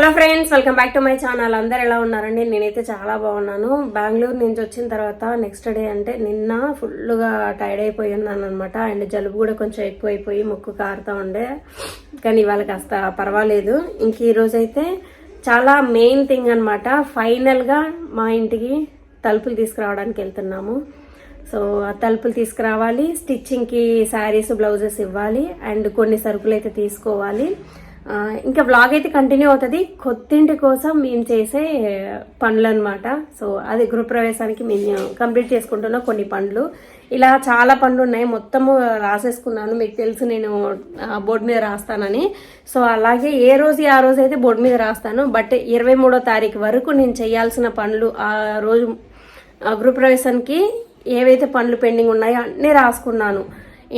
Hello friends welcome back to my channel. అందరు ఎలా ఉన్నారండి? నేనైతే చాలా బాగున్నాను. బెంగళూరు నుంచి వచ్చిన తర్వాత నెక్స్ట్ డే అంటే నిన్న ఫుల్గా టైర్డ్ అయిపోయి ఉన్నాను అనమాట అండ్ జలుబు కూడా కొంచెం ఎక్కువైపోయి ముక్కు కారుతూ ఉండే. కానీ ఇవాళ కాస్త పర్వాలేదు. ఇంక ఈరోజు అయితే చాలా మెయిన్ థింగ్ అనమాట ఫైనల్గా మా ఇంటికి తలుపులు తీసుకురావడానికి వెళ్తున్నాము. సో ఆ తలుపులు తీసుకురావాలి. స్టిచ్చింగ్కి శారీస్ బ్లౌజెస్ ఇవ్వాలి. అండ్ కొన్ని సరుకులు అయితే తీసుకోవాలి. ఇంకా వ్లాగ్ అయితే కంటిన్యూ అవుతుంది. కొత్తింటి కోసం మేము చేసే పనులు అనమాట సో అది గృహప్రవేశానికి మేము కంప్లీట్ చేసుకుంటున్న కొన్ని పనులు ఇలా చాలా పనులు ఉన్నాయి. మొత్తము రాసేసుకున్నాను. మీకు తెలుసు నేను బోర్డు మీద రాస్తానని. సో అలాగే ఏ రోజు ఆ రోజు అయితే బోర్డు మీద రాస్తాను. బట్ ఇరవై మూడో తారీఖు వరకు నేను చేయాల్సిన పనులు ఆ రోజు ఆ గృహప్రవేశానికి ఏవైతే పనులు పెండింగ్ ఉన్నాయో అన్నీ రాసుకున్నాను.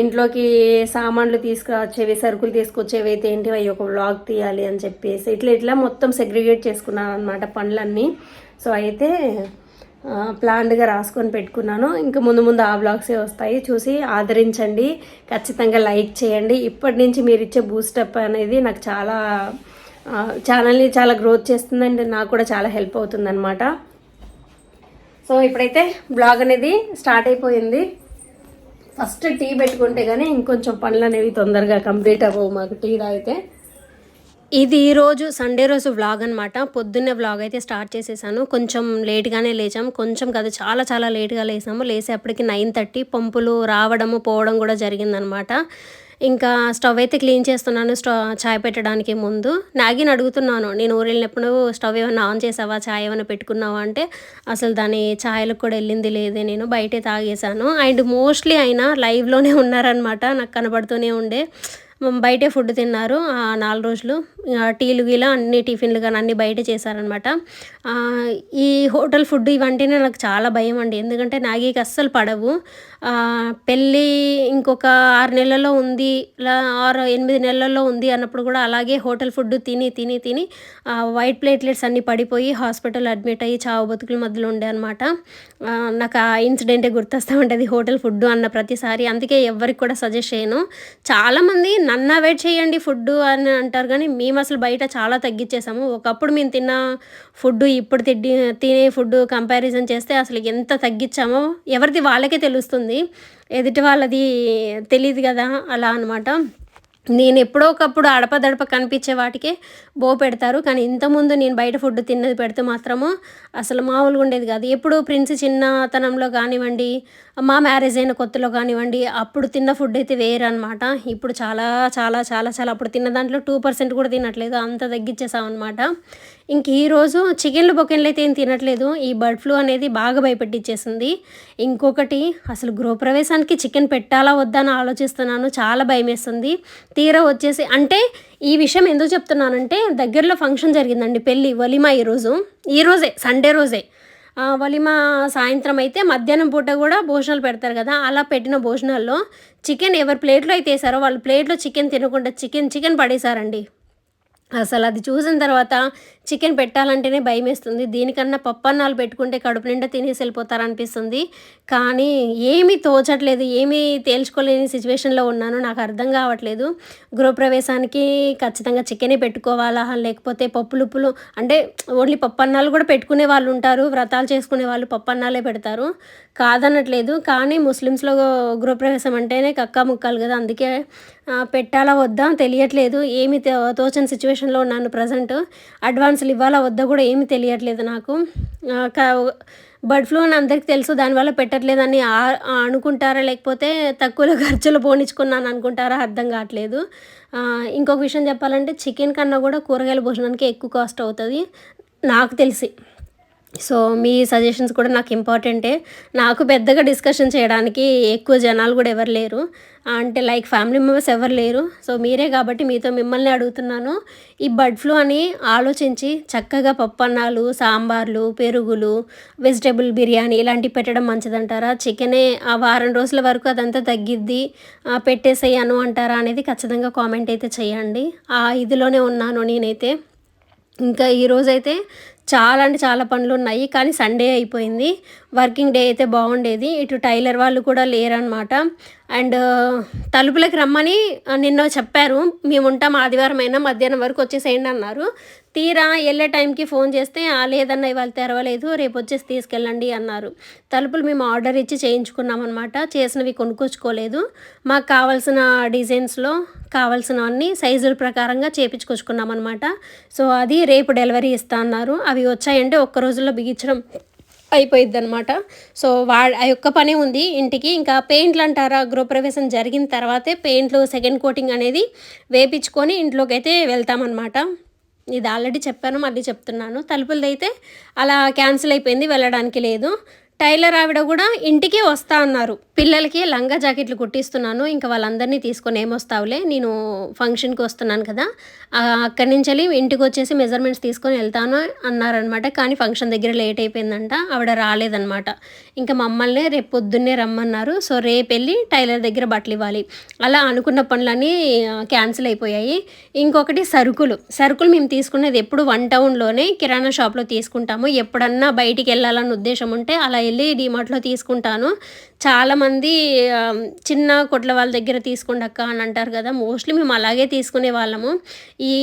ఇంట్లోకి సామాన్లు తీసుకొచ్చేవి సరుకులు తీసుకొచ్చేవి అయితే ఏంటి అవి ఒక వ్లాగ్ తీయాలి అని చెప్పేసి ఇట్లా ఇట్లా మొత్తం సెగ్రిగేట్ చేసుకున్నాను అనమాట పనులన్నీ. సో అయితే ప్లాన్డ్గా రాసుకొని పెట్టుకున్నాను. ఇంకా ముందు ముందు ఆ బ్లాగ్సే వస్తాయి. చూసి ఆదరించండి. ఖచ్చితంగా లైక్ చేయండి. ఇప్పటి నుంచి మీరు ఇచ్చే బూస్టప్ అనేది నాకు చాలా ఛానల్ని చాలా గ్రోత్ చేస్తుందండి. నాకు కూడా చాలా హెల్ప్ అవుతుందన్నమాట. సో ఇప్పుడైతే బ్లాగ్ అనేది స్టార్ట్ అయిపోయింది. ఫస్ట్ టీ పెట్టుకుంటే కానీ ఇంకొంచెం పనులు అనేవి తొందరగా కంప్లీట్ అవ్వవు మాకు టీ తాగితే. ఇది ఈరోజు సండే రోజు వ్లాగ్ అనమాట పొద్దున్నే వ్లాగ్ అయితే స్టార్ట్ చేసేసాను. కొంచెం లేట్గానే లేచాము. కొంచెం కాదు చాలా చాలా లేట్గా లేసాము. లేసేపటికి నైన్ థర్టీ పంపులు రావడము పోవడం కూడా జరిగిందనమాట ఇంకా స్టవ్ అయితే క్లీన్ చేస్తున్నాను స్టవ్ చాయ్ పెట్టడానికి ముందు. నాగిని అడుగుతున్నాను నేను ఊరు వెళ్ళినప్పుడు స్టవ్ ఏమైనా ఆన్ చేసావా? చాయ్ ఏమైనా పెట్టుకున్నావా? అంటే అసలు దాని ఛాయలకు కూడా వెళ్ళింది లేదే నేను బయటే తాగేశాను. అండ్ మోస్ట్లీ అయినా లైవ్లోనే ఉన్నారనమాట నాకు కనబడుతూనే ఉండే. బయటే ఫుడ్ తిన్నారు ఆ నాలుగు రోజులు. టీలు గీలా అన్ని టిఫిన్లు కానీ అన్ని బయట చేశారనమాట. ఈ హోటల్ ఫుడ్ ఇవంటేనే నాకు చాలా భయం అండి. ఎందుకంటే నాగీకి అస్సలు పడవు. పెళ్ళి ఇంకొక ఆరు నెలల్లో ఉంది ఇలా ఆరు ఎనిమిది నెలల్లో ఉంది అన్నప్పుడు కూడా అలాగే హోటల్ ఫుడ్ తిని తిని తిని వైట్ ప్లేట్లెట్స్ అన్నీ పడిపోయి హాస్పిటల్ అడ్మిట్ అయ్యి చావు బతుకుల మధ్యలో ఉండే అనమాట నాకు ఆ ఇన్సిడెంటే గుర్తొస్తూ ఉంటుంది హోటల్ ఫుడ్ అన్న ప్రతిసారి. అందుకే ఎవరికి కూడా సజెస్ట్ చేయను. చాలామంది నన్ను అవాయిడ్ చేయండి ఫుడ్ అని అంటారు కానీ మీ మేము అసలు బయట చాలా తగ్గించేసాము ఒకప్పుడు మేము తిన్న ఫుడ్ ఇప్పుడు తిడ్డి తినే ఫుడ్ కంపారిజన్ చేస్తే అసలు ఎంత తగ్గించామో ఎవరిది వాళ్ళకే తెలుస్తుంది. ఎదుటి వాళ్ళది తెలియదు కదా అలా అనమాట నేను ఎప్పుడో ఒకప్పుడు అడపదడప కనిపించే వాటికే బో పెడతారు. కానీ ఇంతకుముందు నేను బయట ఫుడ్ తిన్నది పెడితే మాత్రము అసలు మామూలుగా ఉండేది కాదు. ఎప్పుడు ప్రిన్స్ చిన్నతనంలో కానివ్వండి మా మ్యారేజ్ అయిన కొత్తలో కానివ్వండి అప్పుడు తిన్న ఫుడ్ అయితే వేరే అనమాట ఇప్పుడు చాలా చాలా చాలా చాలా అప్పుడు తిన్న దాంట్లో టూ పర్సెంట్ కూడా తినట్లేదు. అంత తగ్గించేసామన్నమాట ఇంక ఈరోజు చికెన్లు బొకెన్లు అయితే ఏం తినట్లేదు. ఈ బర్డ్ ఫ్లూ అనేది బాగా భయపెట్టించేసింది ఇంకొకటి అసలు గృహప్రవేశానికి చికెన్ పెట్టాలా వద్దా అని ఆలోచిస్తున్నాను. చాలా భయం వేస్తుంది తీరా వచ్చేసి అంటే ఈ విషయం ఎందుకు చెప్తున్నానంటే దగ్గరలో ఫంక్షన్ జరిగిందండి పెళ్ళి వలిమా ఈరోజు. ఈరోజే సండే రోజే. వలిమ వలిమా సాయంత్రం అయితే మధ్యాహ్నం పూట కూడా భోజనాలు పెడతారు కదా అలా పెట్టిన భోజనాల్లో చికెన్ ఎవరి ప్లేట్లో అయితే వేసారో వాళ్ళ ప్లేట్లో చికెన్ తినకుండా చికెన్ చికెన్ పడేశారండి. అసలు అది చూసిన తర్వాత చికెన్ పెట్టాలంటేనే భయం వేస్తుంది దీనికన్నా పప్పన్నాలు పెట్టుకుంటే కడుపు నిండా తినేసి వెళ్ళిపోతారనిపిస్తుంది. కానీ ఏమీ తోచట్లేదు ఏమీ తేల్చుకోలేని సిచ్యువేషన్లో ఉన్నాను. నాకు అర్థం కావట్లేదు. గృహప్రవేశానికి ఖచ్చితంగా చికెనే పెట్టుకోవాలా? లేకపోతే పప్పులుప్పులు అంటే ఓన్లీ పప్పన్నాలు కూడా పెట్టుకునే వాళ్ళు ఉంటారు. వ్రతాలు చేసుకునే వాళ్ళు పప్పన్నాలే పెడతారు. కాదనట్లేదు. కానీ ముస్లిమ్స్లో గృహప్రవేశం అంటేనే కక్క ముక్కలు కదా. అందుకే పెట్టాలా వద్దా తెలియట్లేదు. ఏమి తోచని సిచ్యువేషన్లో ఉన్నాను ప్రజెంట్. అడ్వాన్స్లు ఇవ్వాలా వద్దా కూడా ఏమి తెలియట్లేదు నాకు. క- బర్డ్ ఫ్లూ అని అందరికీ తెలుసు. దానివల్ల పెట్టట్లేదని అనుకుంటారా? లేకపోతే తక్కువలో ఖర్చులు పోనిచ్చుకున్నాను అనుకుంటారా? అర్థం కావట్లేదు. ఇంకొక విషయం చెప్పాలంటే చికెన్ కన్నా కూడా కూరగాయల భోజనానికి ఎక్కువ కాస్ట్ అవుతుంది. నాకు తెలిసి. సో మీ సజెషన్స్ కూడా నాకు ఇంపార్టెంటే. నాకు పెద్దగా డిస్కషన్ చేయడానికి ఎక్కువ జనాలు కూడా ఎవరు లేరు. అంటే లైక్ ఫ్యామిలీ మెంబర్స్ ఎవరు లేరు. సో మీరే కాబట్టి మీతో మిమ్మల్ని అడుగుతున్నాను. ఈ బర్డ్ ఫ్లూ అని ఆలోచించి చక్కగా పప్పన్నాలు సాంబార్లు పెరుగులు వెజిటేబుల్ బిర్యానీ ఇలాంటివి పెట్టడం మంచిదంటారా? చికెనే ఆ వారం రోజుల వరకు అదంతా తగ్గిద్ది పెట్టేసేయను అంటారా అనేది ఖచ్చితంగా కామెంట్ అయితే చేయండి. ఆ ఇదిలోనే ఉన్నాను నేనైతే. ఇంకా ఈరోజైతే చాలా అంటే చాలా పనులు ఉన్నాయి కానీ సండే అయిపోయింది. వర్కింగ్ డే అయితే బాగుండేది. ఇటు టైలర్ వాళ్ళు కూడా లేరనమాట అండ్ తలుపులకి రమ్మని నిన్న చెప్పారు. మేము ఉంటాం ఆదివారం అయినా మధ్యాహ్నం వరకు వచ్చేసేయండి అన్నారు. తీరా వెళ్ళే టైంకి ఫోన్ చేస్తే "ఆ, లేదన్న ఇవాళ తెరవలేదు రేపు వచ్చేసి తీసుకెళ్ళండి అన్నారు. తలుపులు మేము ఆర్డర్ ఇచ్చి చేయించుకున్నాం అనమాట చేసినవి కొనుక్కొచ్చుకోలేదు. మాకు కావాల్సిన డిజైన్స్లో కావాల్సినవన్నీ సైజుల ప్రకారంగా చేపించుకొచ్చుకున్నాం అనమాట సో అది రేపు డెలివరీ ఇస్తా అన్నారు. అవి వచ్చాయంటే ఒక్క రోజుల్లో బిగించడం అయిపోయిద్ది అనమాట సో వా ఆ యొక్క పని ఉంది ఇంటికి. ఇంకా పెయింట్లు అంటారా? గృహప్రవేశం జరిగిన తర్వాతే పెయింట్లు సెకండ్ కోటింగ్ అనేది వేపించుకొని ఇంట్లోకి అయితే వెళ్తామన్నమాట. ఇది ఆల్రెడీ చెప్పాను మళ్ళీ చెప్తున్నాను. తలుపులది అయితే అలా క్యాన్సిల్ అయిపోయింది వెళ్ళడానికి లేదు. టైలర్ ఆవిడ కూడా ఇంటికి వస్తా అన్నారు. పిల్లలకి లంగా జాకెట్లు కుట్టిస్తున్నాను ఇంకా వాళ్ళందరినీ తీసుకొని ఏమొస్తావులే నేను ఫంక్షన్కి వస్తున్నాను కదా అక్కడి నుంచి వెళ్ళి ఇంటికి వచ్చేసి మెజర్మెంట్స్ తీసుకొని వెళ్తాను అన్నారనమాట. కానీ ఫంక్షన్ దగ్గర లేట్ అయిపోయిందంట ఆవిడ రాలేదనమాట. ఇంకా మమ్మల్ని రేపు పొద్దున్నే రమ్మన్నారు. సో రేపు వెళ్ళి టైలర్ దగ్గర బట్టలు ఇవ్వాలి. అలా అనుకున్న పనులన్నీ క్యాన్సిల్ అయిపోయాయి. ఇంకొకటి సరుకులు. సరుకులు మేము తీసుకునేది ఎప్పుడు వన్ టౌన్లోనే కిరాణా షాప్లో తీసుకుంటాము. ఎప్పుడన్నా బయటికి వెళ్ళాలన్న ఉద్దేశం ఉంటే అలా వెళ్ళి డిమార్ట్లో తీసుకుంటాను. చాలామంది చిన్న కొట్ల వాళ్ళ దగ్గర తీసుకోండి అక్క అని అంటారు కదా. మోస్ట్లీ మేము అలాగే తీసుకునే వాళ్ళము. ఈ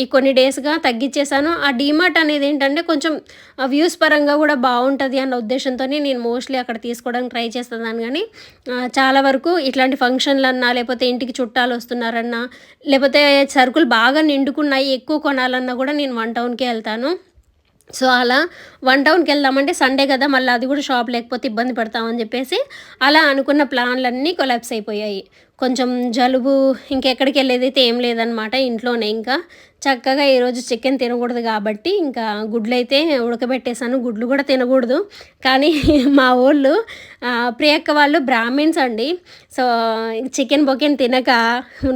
ఈ కొన్ని డేస్గా తగ్గించేశాను ఆ డీమార్ట్ అనేది ఏంటంటే కొంచెం వ్యూస్ పరంగా కూడా బాగుంటుంది అన్న ఉద్దేశంతో నేను మోస్ట్లీ అక్కడ తీసుకోవడానికి ట్రై చేస్తున్నాను. కానీ చాలా వరకు ఇట్లాంటి ఫంక్షన్లు అన్నా లేకపోతే ఇంటికి చుట్టాలు వస్తున్నారన్నా లేకపోతే సరుకులు బాగా నిండుకున్నాయి ఎక్కువ కొనాలన్నా కూడా నేను వన్ టౌన్కే వెళ్తాను. సో అలా వన్ టౌన్కి వెళ్దామంటే సండే కదా మళ్ళీ అది కూడా షాప్ లేకపోతే ఇబ్బంది పడతామని చెప్పేసి అలా అనుకున్న ప్లాన్లన్నీ కొలాప్స్ అయిపోయాయి. కొంచెం జలుబు ఇంకెక్కడికి వెళ్ళేదైతే ఏం లేదనమాట ఇంట్లోనే. ఇంకా చక్కగా ఈరోజు చికెన్ తినకూడదు కాబట్టి ఇంకా గుడ్లు అయితే ఉడకబెట్టేశాను. గుడ్లు కూడా తినకూడదు. కానీ మా వాళ్ళు ప్రియక్క వాళ్ళు బ్రాహ్మిన్స్ అండి. సో చికెన్ బొకెన్ తినక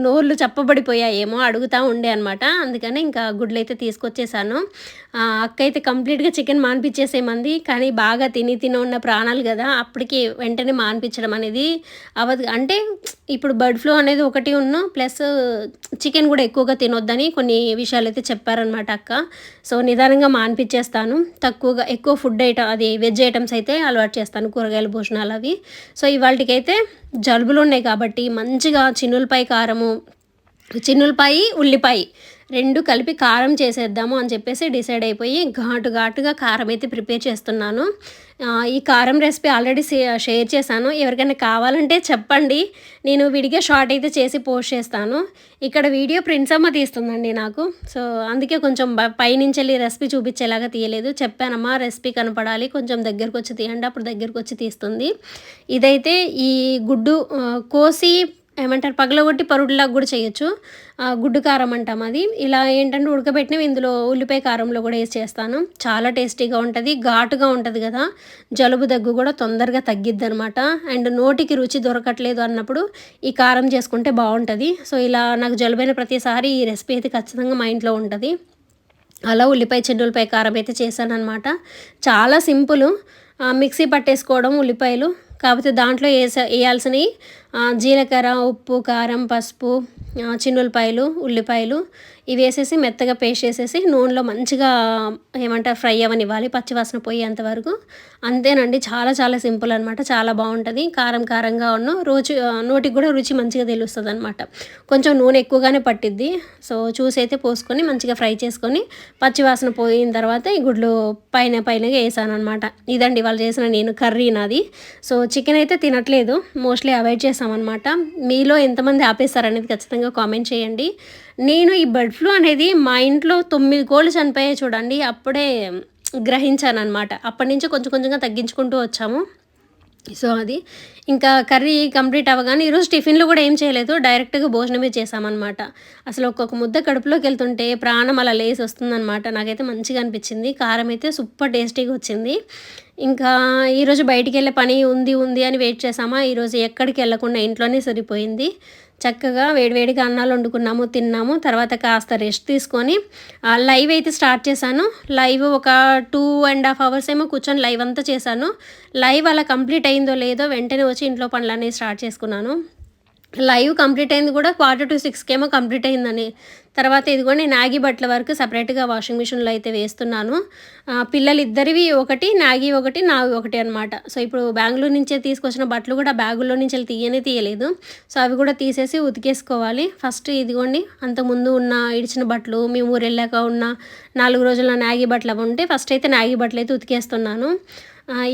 నోళ్ళు చప్పబడిపోయాయేమో అడుగుతూ ఉండే అనమాట అందుకని ఇంకా గుడ్లు అయితే తీసుకొచ్చేసాను అక్క అయితే కంప్లీట్గా చికెన్ మాన్పించేసేమంది. కానీ బాగా తిని తిని ఉన్న ప్రాణాలు కదా అప్పటికి వెంటనే మాన్పించడం అనేది అవదు అంటే ఇప్పుడు బర్డ్ ఫ్లూ అనేది ఒకటి ఉన్న ప్లస్ చికెన్ కూడా ఎక్కువగా తినొద్దని కొన్ని విషయాలు అయితే చెప్పారనమాట అక్క. సో నిదానంగా మాన్పించేస్తాను తక్కువగా ఎక్కువ ఫుడ్ ఐటమ్ అది వెజ్ ఐటమ్స్ అయితే అలవాటు చేస్తాను కూరగాయల భోజనాలు అవి. సో ఇవాళకైతే జలుబులు ఉన్నాయి కాబట్టి మంచిగా చిన్నులపై కారము చిన్నులపాయి ఉల్లిపాయ రెండు కలిపి కారం చేసేద్దాము అని చెప్పేసి డిసైడ్ అయిపోయి ఘాటు ఘాటుగా కారం అయితే ప్రిపేర్ చేస్తున్నాను. ఈ కారం రెసిపీ ఆల్రెడీ షేర్ చేశాను. ఎవరికైనా కావాలంటే చెప్పండి. నేను విడిగా షార్ట్ అయితే చేసి పోస్ట్ చేస్తాను. ఇక్కడ వీడియో ప్రింట్స్ అమ్మ తీస్తుందండి నాకు. సో అందుకే కొంచెం పైనుంచి వెళ్ళి రెసిపీ చూపించేలాగా తీయలేదు. చెప్పానమ్మా రెసిపీ కనపడాలి. కొంచెం దగ్గరకు వచ్చి తీయండి. అప్పుడు దగ్గరకు వచ్చి తీస్తుంది. ఇదైతే ఈ గుడ్డు కోసి ఏమంటారు? పగలగొట్టి పరుడులాగా కూడా చేయొచ్చు. గుడ్డు కారం అంటాం అది. ఇలా ఏంటంటే ఉడకబెట్టినవి ఇందులో ఉల్లిపాయ కారంలో కూడా వేసి చేస్తాను. చాలా టేస్టీగా ఉంటుంది ఘాటుగా ఉంటుంది కదా. జలుబు దగ్గు కూడా తొందరగా తగ్గిద్ది అనమాట అండ్ నోటికి రుచి దొరకట్లేదు అన్నప్పుడు ఈ కారం చేసుకుంటే బాగుంటుంది. సో ఇలా నాకు జలుబైన ప్రతిసారి ఈ రెసిపీ అయితే ఖచ్చితంగా మా ఇంట్లో ఉంటుంది. అలా ఉల్లిపాయ చెడ్డులపాయ కారం అయితే చేశానమాట అనమాట చాలా సింపుల్. మిక్సీ పట్టేసుకోవడం ఉల్లిపాయలు. కాకపోతే దాంట్లో వేస వేయాల్సినవి జీలకర్ర ఉప్పు కారం పసుపు చిన్నులపాయలు ఉల్లిపాయలు ఇవి వేసేసి మెత్తగా పేస్ట్ చేసేసి నూనెలో మంచిగా ఏమంటారు ఫ్రై అవ్వనివ్వాలి. పచ్చివాసన పోయేంత వరకు. అంతేనండి చాలా చాలా సింపుల్ అనమాట చాలా బాగుంటుంది. కారం కారంగా ఉన్న రుచి నోటికి కూడా రుచి మంచిగా తెలుస్తుంది అనమాట కొంచెం నూనె ఎక్కువగానే పట్టిద్ది. సో చూసి అయితే పోసుకొని మంచిగా ఫ్రై చేసుకొని పచ్చివాసన పోయిన తర్వాత ఈ గుడ్లు పైన పైనగా వేసాను అనమాట ఇదండి వాళ్ళు చేసిన నేను కర్రీ నాది. సో చికెన్ అయితే తినట్లేదు. మోస్ట్లీ అవాయిడ్ చేసామన్నమాట మీలో ఎంతమంది ఆపేస్తారనేది ఖచ్చితంగా కామెంట్ చేయండి. నేను ఈ బర్డ్ ఫ్లూ అనేది మా ఇంట్లో తొమ్మిది కోళ్ళు చనిపోయాయి చూడండి అప్పుడే గ్రహించాను అనమాట అప్పటి నుంచి కొంచెం కొంచెంగా తగ్గించుకుంటూ వచ్చాము. సో అది. ఇంకా కర్రీ కంప్లీట్ అవ్వగానే ఈరోజు టిఫిన్లు కూడా ఏం చేయలేదు. డైరెక్ట్గా భోజనమే చేసామన్నమాట అసలు ఒక్కొక్క ముద్ద కడుపులోకి వెళ్తుంటే ప్రాణం అలా లేసి వస్తుందన్నమాట. నాకైతే మంచిగా అనిపించింది. కారం అయితే సూపర్ టేస్టీగా వచ్చింది. ఇంకా ఈరోజు బయటికి వెళ్ళే పని ఉంది ఉంది అని వెయిట్ చేసామా ఈరోజు ఎక్కడికి వెళ్ళకుండా ఇంట్లోనే సరిపోయింది. చక్కగా వేడివేడిగా అన్నాలు వండుకున్నాము తిన్నాము. తర్వాత కాస్త రెస్ట్ తీసుకొని లైవ్ అయితే స్టార్ట్ చేశాను. లైవ్ ఒక టూ అండ్ హాఫ్ అవర్స్ ఏమో కూర్చొని లైవ్ అంతా చేశాను. లైవ్ అలా కంప్లీట్ అయిందో లేదో వెంటనే వచ్చి ఇంట్లో పనులన్నీ స్టార్ట్ చేసుకున్నాను. లైవ్ కంప్లీట్ అయింది కూడా క్వార్టర్ టు సిక్స్కేమో కంప్లీట్ అయిందని. తర్వాత ఇదిగోండి నాగి బట్టల వరకు సపరేట్గా వాషింగ్ మిషన్లో అయితే వేస్తున్నాను. పిల్లలు ఇద్దరివి ఒకటి నాగి ఒకటి నావి ఒకటి అనమాట సో ఇప్పుడు బెంగళూరు నుంచే తీసుకొచ్చిన బట్టలు కూడా బ్యాగుల్లో నుంచి వెళ్ళి తీయనే తీయలేదు. సో అవి కూడా తీసేసి ఉతికేసుకోవాలి. ఫస్ట్ ఇదిగోండి అంతకుముందు ఉన్న ఇడిచిన బట్టలు మేము ఊరు వెళ్ళాక ఉన్న నాలుగు రోజుల నాగి బట్టలు అవి ఉంటే ఫస్ట్ అయితే నాగి బట్టలు అయితే ఉతికేస్తున్నాను.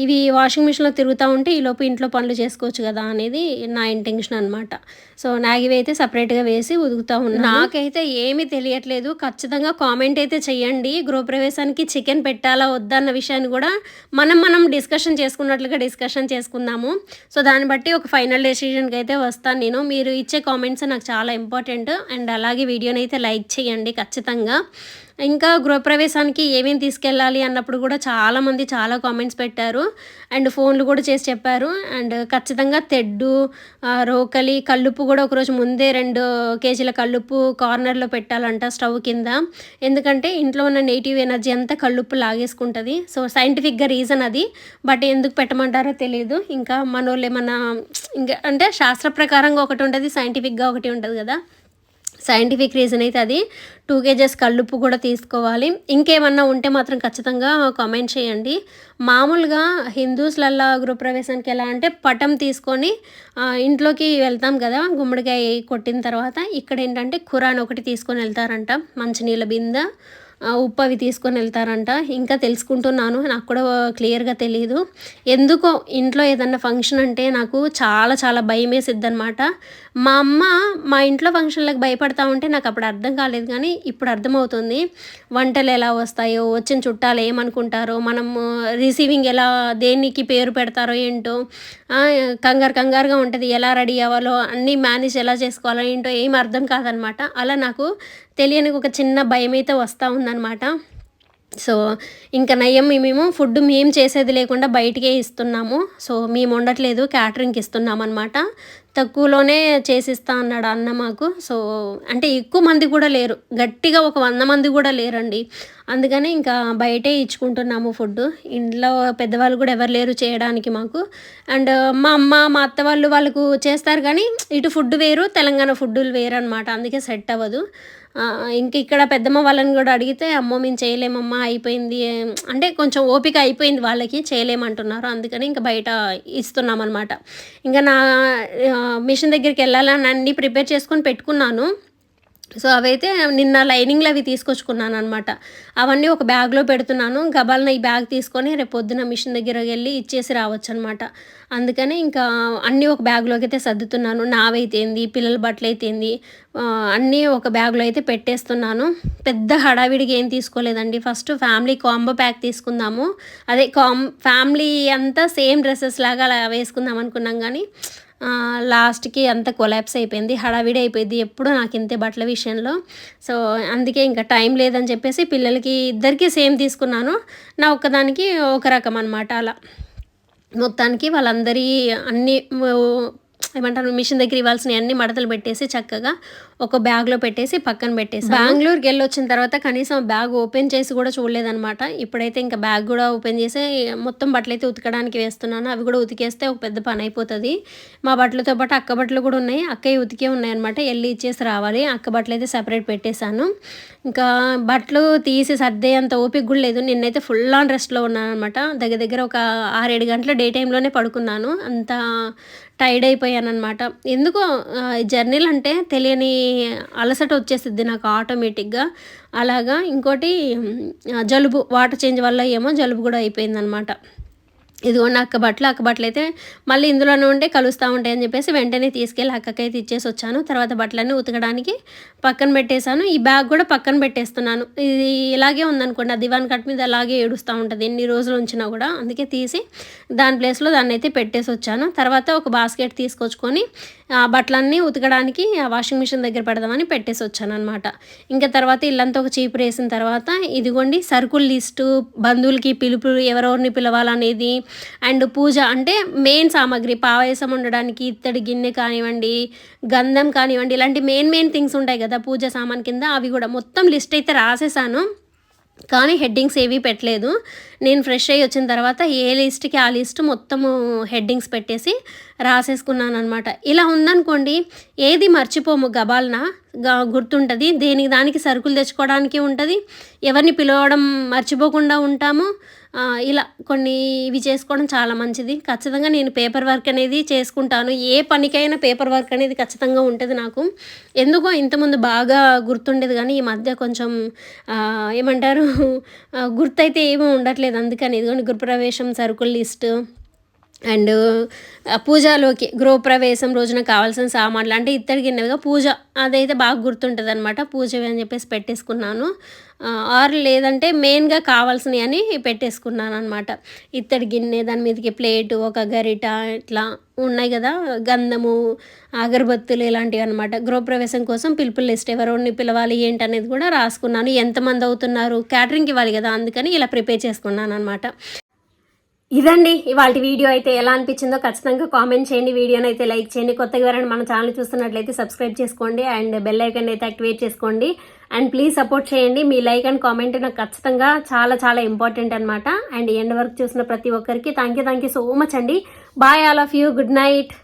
ఇవి వాషింగ్ మిషన్లో తిరుగుతూ ఉంటే ఈలోపు ఇంట్లో పనులు చేసుకోవచ్చు కదా అనేది నా ఇంటెన్షన్ అనమాట సో నాగివి అయితే సపరేట్గా వేసి ఉదుకుతూ ఉన్నా నాకైతే ఏమీ తెలియట్లేదు. ఖచ్చితంగా కామెంట్ అయితే చెయ్యండి. గృహప్రవేశానికి చికెన్ పెట్టాలా వద్దా అన్న విషయాన్ని కూడా మనం మనం డిస్కషన్ చేసుకున్నట్లుగా డిస్కషన్ చేసుకుందాము. సో దాన్ని బట్టి ఒక ఫైనల్ డెసిషన్కి అయితే వస్తాను నేను. మీరు ఇచ్చే కామెంట్స్ నాకు చాలా ఇంపార్టెంట్ అండ్ అలాగే వీడియోని అయితే లైక్ చేయండి ఖచ్చితంగా. ఇంకా గృహప్రవేశానికి ఏమేమి తీసుకెళ్ళాలి అన్నప్పుడు కూడా చాలామంది చాలా కామెంట్స్ పెట్టారు. అండ్ ఫోన్లు కూడా చేసి చెప్పారు. అండ్ ఖచ్చితంగా తెడ్డు రోకలి కల్లుప్పు కూడా ఒకరోజు ముందే రెండు కేజీల కల్లుప్పు కార్నర్లో పెట్టాలంట స్టవ్ కింద. ఎందుకంటే ఇంట్లో ఉన్న నెగిటివ్ ఎనర్జీ అంతా కల్లుప్పు లాగేసుకుంటుంది. సో సైంటిఫిక్గా రీజన్ అది. బట్ ఎందుకు పెట్టమంటారో తెలియదు ఇంకా మనోళ్ళు ఏమన్నా ఇంకా అంటే శాస్త్ర ప్రకారంగా ఒకటి ఉంటుంది సైంటిఫిక్గా ఒకటి ఉంటుంది కదా. సైంటిఫిక్ రీజన్ అయితే అది. టూ కేజెస్ కళ్ళుప్పు కూడా తీసుకోవాలి. ఇంకేమన్నా ఉంటే మాత్రం ఖచ్చితంగా కామెంట్ చేయండి. మామూలుగా హిందూస్లల్లా గృహప్రవేశానికి ఎలా అంటే పటం తీసుకొని ఇంట్లోకి వెళ్తాం కదా గుమ్మడికాయ కొట్టిన తర్వాత ఇక్కడ ఏంటంటే ఖురాన్ ఒకటి తీసుకొని వెళ్తారంట మంచినీళ్ళ బిందె. ఉప్పు అవి తీసుకొని వెళ్తారంట. ఇంకా తెలుసుకుంటున్నాను. నాకు కూడా క్లియర్గా తెలియదు ఎందుకో ఇంట్లో ఏదన్నా ఫంక్షన్ అంటే నాకు చాలా చాలా భయం వేసిద్ది అనమాట మా అమ్మ మా ఇంట్లో ఫంక్షన్లకు భయపడతా ఉంటే నాకు అప్పుడు అర్థం కాలేదు కానీ ఇప్పుడు అర్థమవుతుంది. వంటలు ఎలా వస్తాయో వచ్చిన చుట్టాలు ఏమనుకుంటారో మనము రిసీవింగ్ ఎలా దేనికి పేరు పెడతారో ఏంటో కంగారు కంగారుగా ఉంటుంది. ఎలా రెడీ అవ్వాలో అన్నీ మేనేజ్ ఎలా చేసుకోవాలో ఏంటో ఏం అర్థం కాదనమాట అలా నాకు తెలియని ఒక చిన్న భయం అయితే వస్తూ ఉందన్నమాట. సో ఇంకా నయ్యం మేము ఫుడ్ మేము చేసేది లేకుండా బయటికే ఇస్తున్నాము. సో మేము ఉండట్లేదు క్యాటరింగ్కి ఇస్తున్నాం అనమాట తక్కువలోనే చేసిస్తా అన్నాడు అన్న మాకు. సో అంటే ఎక్కువ మంది కూడా లేరు. గట్టిగా ఒక వంద మంది కూడా లేరండి. అందుకని ఇంకా బయటే ఇచ్చుకుంటున్నాము ఫుడ్ ఇంట్లో పెద్దవాళ్ళు కూడా ఎవరు లేరు చేయడానికి మాకు. అండ్ మా అమ్మ మా అత్త వాళ్ళు వాళ్ళకు చేస్తారు కానీ ఇటు ఫుడ్ వేరు తెలంగాణ ఫుడ్లు వేరు అనమాట అందుకే సెట్ అవ్వదు. ఇంక ఇక్కడ పెద్దమ్మ వాళ్ళని కూడా అడిగితే అమ్మో మేము చేయలేమమ్మా అయిపోయింది అంటే కొంచెం ఓపిక అయిపోయింది వాళ్ళకి చేయలేమంటున్నారు. అందుకని ఇంకా బయట ఇస్తున్నాం అనమాట ఇంకా నా మిషన్ దగ్గరికి వెళ్ళాలని అన్నీ ప్రిపేర్ చేసుకొని పెట్టుకున్నాను. సో అవైతే నిన్న లైనింగ్లు అవి తీసుకొచ్చుకున్నాను అనమాట అవన్నీ ఒక బ్యాగ్లో పెడుతున్నాను. గబాల్న ఈ బ్యాగ్ తీసుకొని రేపు పొద్దున మిషన్ దగ్గర వెళ్ళి ఇచ్చేసి రావచ్చు అనమాట అందుకని ఇంకా అన్నీ ఒక బ్యాగ్లోకి అయితే సర్దుతున్నాను. నావైతేంది పిల్లల బట్టలు అయితేంది అన్నీ ఒక బ్యాగ్లో అయితే పెట్టేస్తున్నాను. పెద్ద హడావిడిగా ఏం తీసుకోలేదండి. ఫస్ట్ ఫ్యామిలీ కాంబో ప్యాక్ తీసుకుందాము. అదే కాం ఫ్యామిలీ అంతా సేమ్ డ్రెస్సెస్ లాగా అలా వేసుకుందాం అనుకున్నాం కానీ లాస్ట్కి అంత కొలాప్స్ అయిపోయింది హడావిడి అయిపోయింది ఎప్పుడు నాకు ఇంతే బట్టల విషయంలో. సో అందుకే ఇంకా టైం లేదని చెప్పేసి పిల్లలకి ఇద్దరికి సేమ్ తీసుకున్నాను. నా ఒక్కదానికి ఒక రకం అనమాట అలా. మొత్తానికి వాళ్ళందరి అన్ని ఏమంటారు మిషన్ దగ్గర ఇవ్వాల్సిన అన్ని మడతలు పెట్టేసి చక్కగా ఒక బ్యాగ్లో పెట్టేసి పక్కన పెట్టేసి బెంగళూరుకి వెళ్ళి వచ్చిన తర్వాత కనీసం బ్యాగ్ ఓపెన్ చేసి కూడా చూడలేదనమాట ఇప్పుడైతే ఇంకా బ్యాగ్ కూడా ఓపెన్ చేసి మొత్తం బట్టలు అయితే ఉతకడానికి వేస్తున్నాను. అవి కూడా ఉతికేస్తే ఒక పెద్ద పని అయిపోతుంది. మా బట్టలతో పాటు అక్క బట్టలు కూడా ఉన్నాయి. అక్కయ్య ఉతికే ఉన్నాయి అనమాట వెళ్ళి ఇచ్చేసి రావాలి. అక్క బట్టలు అయితే సపరేట్ పెట్టేశాను. ఇంకా బట్టలు తీసి సర్దే అంత ఓపిక కూడా లేదు. నిన్నైతే ఫుల్ ఆన్ రెస్ట్లో ఉన్నాను అనమాట దగ్గర దగ్గర ఒక ఆరేడు గంటల డే టైంలోనే పడుకున్నాను. అంత టైర్డ్ అయిపోయాను అనమాట ఎందుకో జర్నీలు అంటే తెలియని అలసట వచ్చేసిద్ది నాకు ఆటోమేటిక్గా. అలాగా ఇంకోటి జలుబు వాటర్ చేంజ్ వల్ల ఏమో జలుబు కూడా అయిపోయిందనమాట ఇదిగోండి అక్క బట్టలు అక్క బట్టలు అయితే మళ్ళీ ఇందులోనే ఉంటే కలుస్తూ ఉంటాయి అని చెప్పేసి వెంటనే తీసుకెళ్ళి అక్కకైతే ఇచ్చేసి వచ్చాను. తర్వాత బట్టలన్నీ ఉతకడానికి పక్కన పెట్టేశాను. ఈ బ్యాగ్ కూడా పక్కన పెట్టేస్తున్నాను. ఇది ఇలాగే ఉందనుకోండి ఆ దివాన్ కట్ మీద అలాగే ఏడుస్తూ ఉంటుంది. ఎన్ని రోజులు ఉంచినా కూడా అందుకే తీసి దాని ప్లేస్లో దాన్ని అయితే పెట్టేసి వచ్చాను. తర్వాత ఒక బాస్కెట్ తీసుకొచ్చుకొని ఆ బట్టలన్నీ ఉతకడానికి ఆ వాషింగ్ మిషన్ దగ్గర పెడదామని పెట్టేసి వచ్చాను అనమాట ఇంకా తర్వాత ఇల్లంతా ఒక చీపురు వేసిన తర్వాత ఇదిగోండి సరుకుల లిస్టు బంధువులకి పిలుపు ఎవరెవరిని పిలవాలనేది అండ్ పూజ అంటే మెయిన్ సామాగ్రి పాయసం ఉండడానికి ఇత్తడి గిన్నె కానివ్వండి గంధం కానివ్వండి ఇలాంటి మెయిన్ మెయిన్ థింగ్స్ ఉంటాయి కదా పూజ సామాన్ కింద అవి కూడా మొత్తం లిస్ట్ అయితే రాసేసాను. కానీ హెడ్డింగ్స్ ఏవి పెట్టలేదు. నేను ఫ్రెష్ అయ్యి వచ్చిన తర్వాత ఏ లిస్ట్కి ఆ లిస్ట్ మొత్తము హెడ్డింగ్స్ పెట్టేసి రాసేసుకున్నాను అనమాట ఇలా ఉందనుకోండి ఏది మర్చిపోము గబాల్న? గుర్తుంటుంది. దేనికి దానికి సరుకులు తెచ్చుకోవడానికి ఉంటుంది. ఎవరిని పిలవడం మర్చిపోకుండా ఉంటాము. ఇలా కొన్ని ఇవి చేసుకోవడం చాలా మంచిది. ఖచ్చితంగా నేను పేపర్ వర్క్ అనేది చేసుకుంటాను. ఏ పనికైనా పేపర్ వర్క్ అనేది ఖచ్చితంగా ఉంటుంది నాకు. ఎందుకో ఇంతకుముందు బాగా గుర్తుండేది కానీ ఈ మధ్య కొంచెం ఏమంటారు గుర్తయితే ఏమీ ఉండట్లేదు. అందుకని ఇదిగోండి గృహప్రవేశం సరుకుల లిస్టు అండ్ పూజలోకి గృహప్రవేశం రోజున కావాల్సిన సామాన్లు అంటే ఇత్తడి గిన్నెగా పూజ అదైతే బాగా గుర్తుంటుంది అనమాట పూజవి అని చెప్పేసి పెట్టేసుకున్నాను. ఆర్ లేదంటే మెయిన్గా కావాల్సినవి అని పెట్టేసుకున్నాను అనమాట ఇత్తడి గిన్నె దాని మీదకి ప్లేటు ఒక గరిట ఇట్లా ఉన్నాయి కదా గంధము అగరబత్తులు ఇలాంటివి అనమాట గృహప్రవేశం కోసం పిలుపుల లిస్ట్ ఎవరిని పిలవాలి ఏంటి అనేది కూడా రాసుకున్నాను. ఎంతమంది అవుతున్నారు? క్యాటరింగ్కి ఇవ్వాలి కదా అందుకని ఇలా ప్రిపేర్ చేసుకున్నాను అనమాట ఇదండి. ఇవాళ వీడియో అయితే ఎలా అనిపించిందో ఖచ్చితంగా కామెంట్ చేయండి. వీడియోని అయితే లైక్ చేయండి. కొత్తగా ఎవరైనా మన ఛానల్ చూస్తున్నట్లయితే సబ్స్క్రైబ్ చేసుకోండి అండ్ బెల్ ఐకన్ అయితే యాక్టివేట్ చేసుకోండి. అండ్ ప్లీజ్ సపోర్ట్ చేయండి. మీ లైక్ అండ్ కామెంట్ నాకు ఖచ్చితంగా చాలా చాలా ఇంపార్టెంట్ అనమాట అండ్ ఎండ్ వరకు చూసిన ప్రతి ఒక్కరికి thank you thank you so much అండి. Bye all of you. Good night.